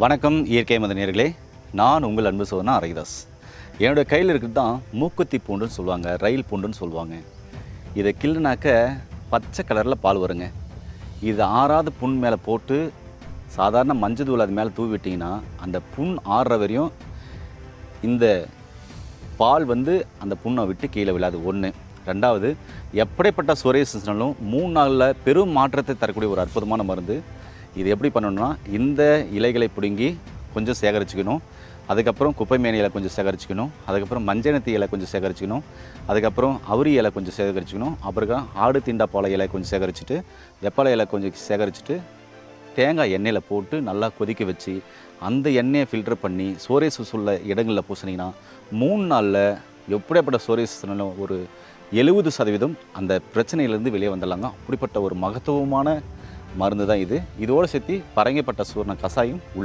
வணக்கம் இயற்கை மதனியர்களே நான் உங்கள் அன்பு சோதனா ஹரிதாஸ் என்னோடய கையில் இருக்கிறது தான் மூக்குத்தி பூண்டுன்னு சொல்லுவாங்க ரயில் பூண்டுன்னு சொல்லுவாங்க. இதை கிள்ளுனாக்க பச்சை கலரில் பால் வருங்க. இது ஆறாத புண் மேலே போட்டு சாதாரண மஞ்சள் தூள் அது மேலே தூவி விட்டிங்கன்னா அந்த புண் ஆறுற வரையும் இந்த பால் வந்து அந்த புண்ணை விட்டு கீழே விழாது. ஒன்று ரெண்டாவது எப்படிப்பட்ட சொரேசிஸ்னாலும் மூணு நாளில் பெரும் மாற்றத்தை தரக்கூடிய ஒரு அற்புதமான மருந்து. இது எப்படி பண்ணணும்னா இந்த இலைகளை பிடுங்கி கொஞ்சம் சேகரிச்சுக்கணும். அதுக்கப்புறம் குப்பை மேனி கொஞ்சம் சேகரிச்சுக்கணும். அதுக்கப்புறம் மஞ்சனத்தி இலை கொஞ்சம் சேகரிச்சுக்கணும். அதுக்கப்புறம் அவுரி இலை கொஞ்சம் சேகரிச்சுக்கணும். அப்புறம் ஆடு தீண்டா பாலை இலை கொஞ்சம் சேகரிச்சுட்டு வெப்பலை இலை கொஞ்சம் சேகரிச்சுட்டு தேங்காய் எண்ணெயில் போட்டு நல்லா கொதிக்க வச்சு அந்த எண்ணெயை ஃபில்டர் பண்ணி சோரேசஸ் உள்ள இடங்களில் பூசினீங்கன்னா மூணு நாளில் எப்படியாப்பட்ட சோரேசஸ்னாலும் ஒரு எழுபது சதவீதம் அந்த பிரச்சனையிலேருந்து வெளியே வந்துடலாங்க. அப்படிப்பட்ட ஒரு மகத்துவமான மருந்து தான் இது. இதோடு சேர்த்து பரங்கப்பட்ட சூர்ண கசாயம் உள்ள